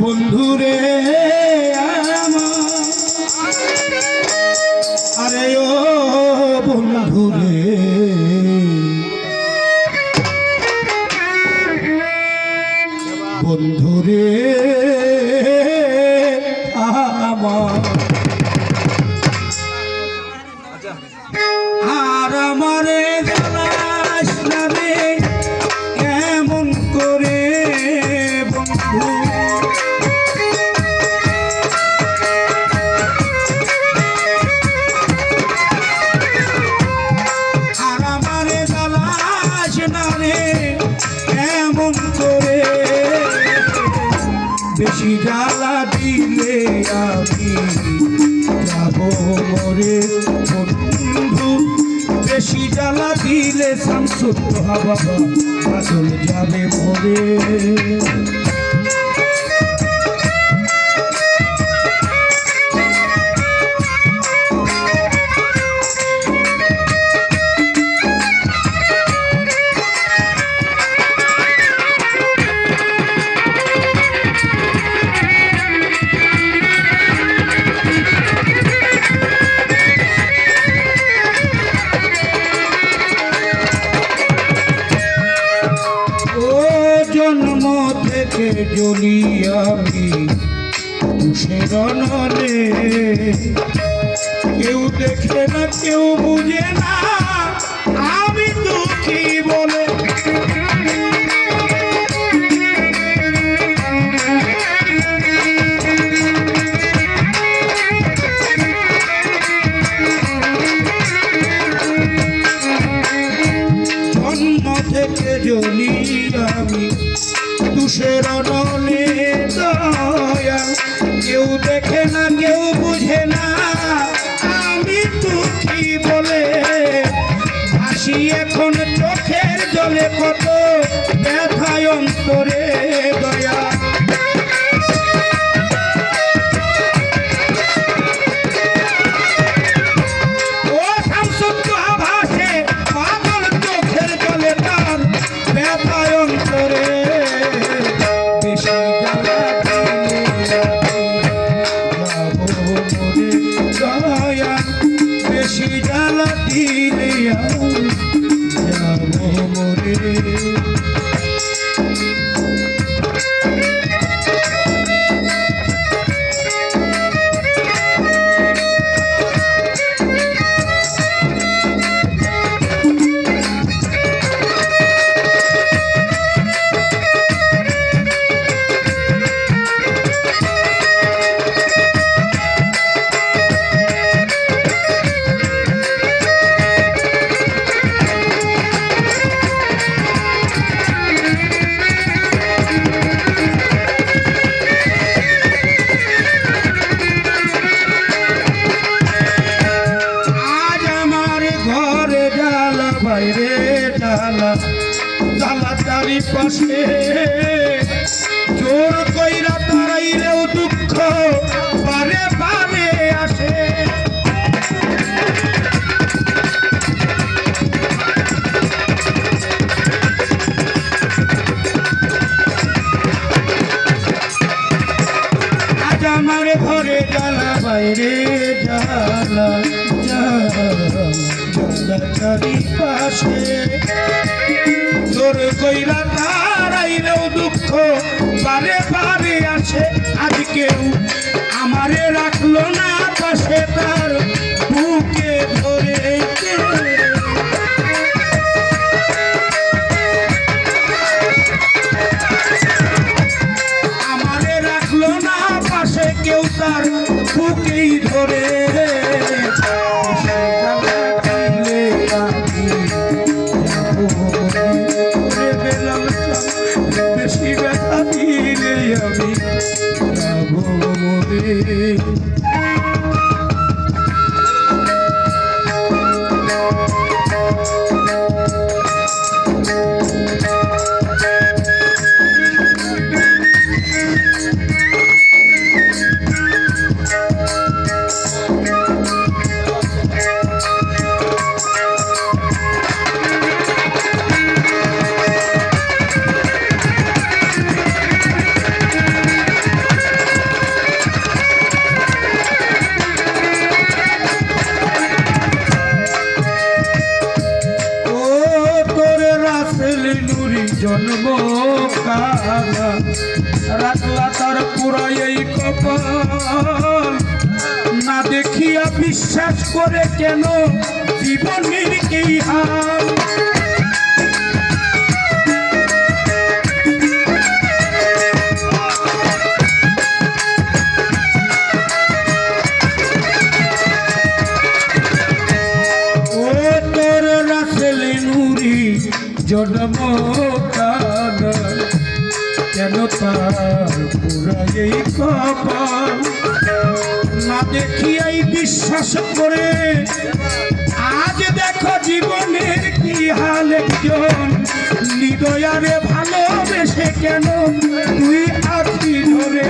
বন্ধুরে আরে ও বন্ধুরে। বন্ধুরে। করে। বেশি জ্বালা দিলে আমি যাব মরে। বন্ধু, বেশি জ্বালা দিলে সংসুদ্ধ বাবা বাদল যাবে মরে। জন্ম থেকে জ্বলি আমি। তুষের কেউ দেখে না কেউ বুঝে না। আমি দুঃখী বলে থেকে আমি তুষের নলে দয়া, কেউ দেখে না, কেউ বুঝে না, আমি দুঃখী বলে হাসি এখন চোখের জলে কত ব্যথায় অন্তরে জ্বালা জালা জালা চারি পাশে জোর কইরা তারাইলেও দুঃখ পারে পারে দুঃখ বারে বারে আসে। আজ কেউ আমারে রাখল না পাশে তার বিশ্বাস করে কেন জীবনের কি হাল জন্ম কেন তার পুরাই কপাল? না দেখিয়াই বিশ্বাস করে। আজ দেখো জীবনের কি হাল একজন হৃদয়ারে ভালোবেসে কেন তুই আছি ধরে?